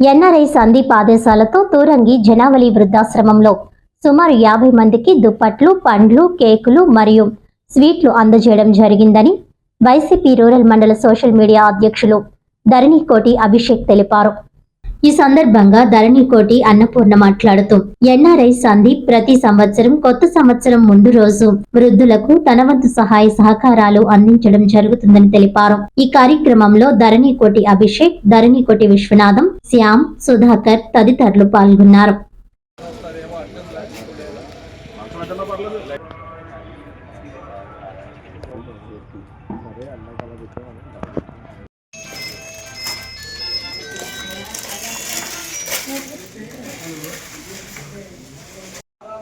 NRI Sandeep ఆదేశాలతో తూరంగి జనావళి వృద్ధాశ్రమంలో సుమారు యాభై మందికి దుప్పట్లు పండ్లు కేకులు మరియు స్వీట్లు అందజేయడం జరిగిందని వైసీపీ రూరల్ మండల సోషల్ మీడియా అధ్యక్షులు ధరణికోటి అభిషేక్ తెలిపారు. ఈ సందర్భంగా ధరణికోటి అన్నపూర్ణ మాట్లాడుతూ ఎన్ఆర్ఐ సందీప్ ప్రతి సంవత్సరం కొత్త సంవత్సరం ముందు రోజు వృద్ధులకు తన వంతు సహాయ సహకారాలు అందించడం జరుగుతుందని తెలిపారు. ఈ కార్యక్రమంలో ధరణికోటి అభిషేక్ ధరణికోటి విశ్వనాథం శ్యామ్ సుధాకర్ తదితరులు పాల్గొన్నారు.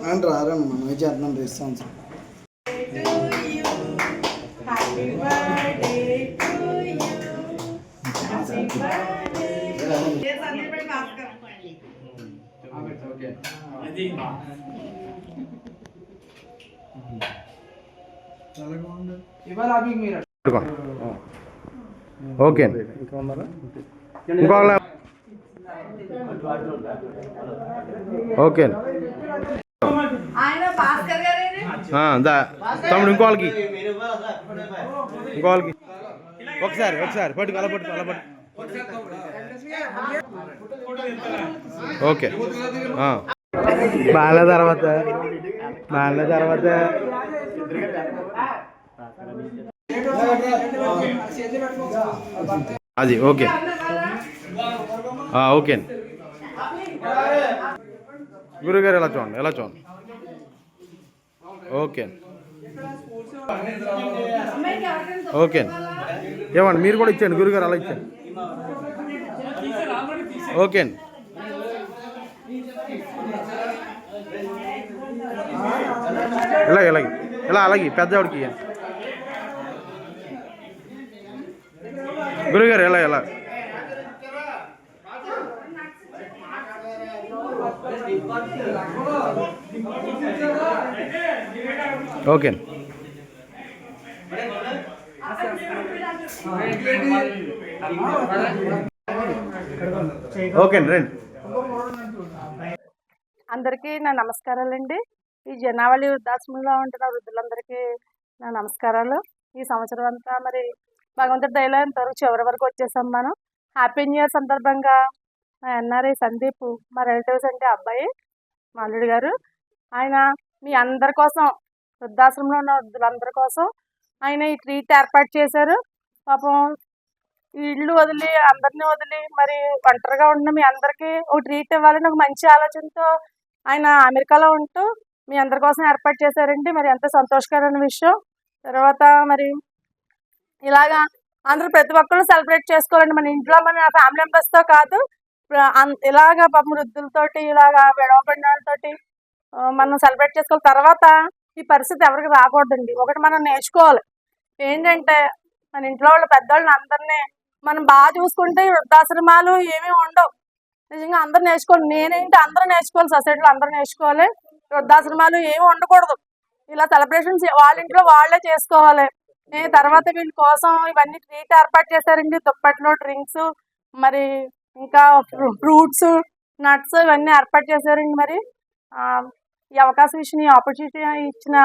అని రారండి మనం ఏం చేద్దాం రెస్పాన్స్ పెట్టుకో. ఓకే ఇంకొక ఓకే తమ్ముడు ఇంకో వాళ్ళకి. ఇంకో వాళ్ళకి. ఒకసారి ఒకసారి పట్టుకు అలా పట్టుకు అలా పట్టు ఓకే. బాల తర్వాత బాల తర్వాత. అది ఓకే. ఓకే. అండి గురుగారు ఎలా చూడండి? ఎలా చూడండి? ఓకే. ఓకే. ఏమండి మీరు కూడా ఇచ్చేయండి. గురుగారు అలా ఇచ్చేయండి. ఓకే. అండి ఇలాగ ఇలాగే. ఇలా అలాగే. పెద్దవాడికి గురుగారు ఎలా ఎలా ఓకే. ఓకే రండి. అందరికీ నా నమస్కారాలండి. ఈ జనావళి వృద్ధాశ్రమంలో ఉంటున్న వృద్ధులందరికీ నా నమస్కారాలు. ఈ సంవత్సరం అంతా మరి భగవంతుడి దయలో ఇంతవరకు చివరి వరకు వచ్చేసాం మనం. హ్యాపీ న్యూ ఇయర్ సందర్భంగా మా ఎన్ఆర్ఐ సందీప్ మా రిలేటివ్స్ అంటే అబ్బాయి మా అల్లుడు గారు. ఆయన మీ అందరి కోసం వృద్ధాశ్రమంలో ఉన్న వృద్ధులందరి కోసం ఆయన ఈ ట్రీట్ ఏర్పాటు చేశారు. పాపం ఇళ్ళు వదిలి అందరిని వదిలి మరి ఒంటరిగా ఉన్న మీ అందరికీ ఒక ట్రీట్ ఇవ్వాలని ఒక మంచి ఆలోచనతో ఆయన అమెరికాలో ఉంటూ మీ అందరి కోసం ఏర్పాటు చేశారండి. మరి ఎంత సంతోషకరమైన విషయం. తర్వాత మరి ఇలాగా అందరూ ప్రతి ఒక్కరు సెలబ్రేట్ చేసుకోవాలండి. మన ఇంట్లో మన ఫ్యామిలీ మెంబర్స్తో కాదు ఇలాగా పాపం వృద్ధులతోటి ఇలాగా విడవబడిన వాళ్ళతోటి మనం సెలబ్రేట్ చేసుకోవాలి. తర్వాత ఈ పరిస్థితి ఎవరికి రాకూడదండి. ఒకటి మనం నేర్చుకోవాలి. ఏంటంటే మన ఇంట్లో వాళ్ళ పెద్దవాళ్ళని అందరినీ మనం బాగా చూసుకుంటే వృద్ధాశ్రమాలు ఏమీ ఉండవు. నిజంగా అందరు నేర్చుకోవాలి. నేనేంటి అందరూ నేర్చుకోవాలి? సొసైటీలో అందరూ నేర్చుకోవాలి. వృద్ధాశ్రమాలు ఏమి ఉండకూడదు. ఇలా సెలబ్రేషన్స్ వాళ్ళ ఇంట్లో వాళ్ళే చేసుకోవాలి. తర్వాత వీళ్ళ కోసం ఇవన్నీ ట్రీట్ ఏర్పాటు చేశారండి. దుప్పట్లు డ్రింక్స్ మరి ఇంకా ఫ్రూట్స్ నట్స్ ఇవన్నీ ఏర్పాటు చేశారండి మరి. ఆ, ఈ అవకాశం ఇచ్చిన ఈ ఆపర్చునిటీ ఇచ్చిన